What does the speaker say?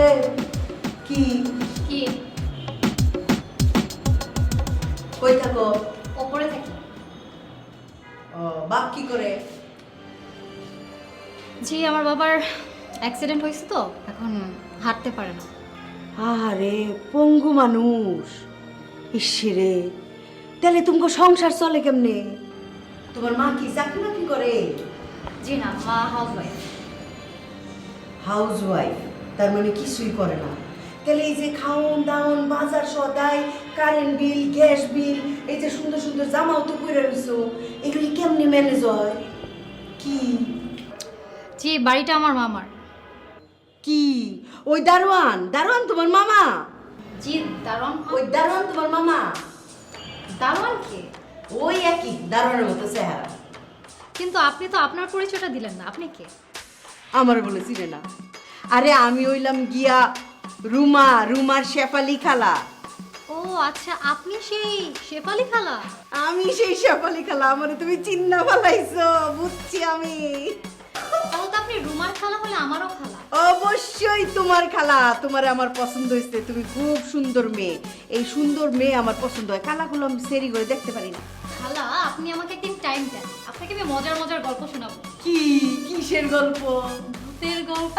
এ কি? কি? কই থাকো? ওপরে থাকি। ও বাপ কি করে? জি আমার বাবার অ্যাক্সিডেন্ট হয়েছে তো এখন হাঁটতে পারে না। আরে পঙ্গু মানুষ। ইসিরে তাহলে তোমাকে সংসার চলে কেমনে? তোমার মা কি চাকরি নাকি করে? জি না মা হাউস ওয়াইফ হাউস ওয়াইফ তার মানে কিছুই করে না। তাহলে এই যে খাওন দাওন বাজার সদাই কারেন্ট বিল গ্যাস বিল এই যে সুন্দর সুন্দর জামাও তো পরে রইছো এগুলি কেমনি ম্যানেজ হয়? কি? জি বাড়িটা আমার মামার। কি? ওই দারোয়ান দারোয়ান তোমার মামা? জি দারোয়ান ওই দারোয়ান তোমার মামা? দারোয়ান কে? ওই একই দারোয়ানের মতো চেহারা। কিন্তু আপনি তো আপনার পরিচয়টা দিলেন না আপনি কে? আমার বলে চিনে না। আরে আমি হইলাম গিয়া রুমা রুমার শেফালি খালা। ও আচ্ছা আপনি সেই শেফালি খালা? আমি সেই শেফালি খালা আমারে তুমি চিন্না ফেলাইছো বুঝছি আমি। তাহলে তো আপনি রুমার খালা হলে আমারও খালা। অবশ্যই তোমার খালা তোমার আমার পছন্দ হয়েছে তুমি খুব সুন্দর মেয়ে। এই সুন্দর মেয়ে আমার পছন্দ হয় কালাগুলো আমি সেরি করে দেখতে পারি না। খালা আপনি আমাকে একদিন টাইম দেন আপনাকে আমি মজার মজার গল্প শোনাবো। কি কিসের গল্প? ভূতের গল্প।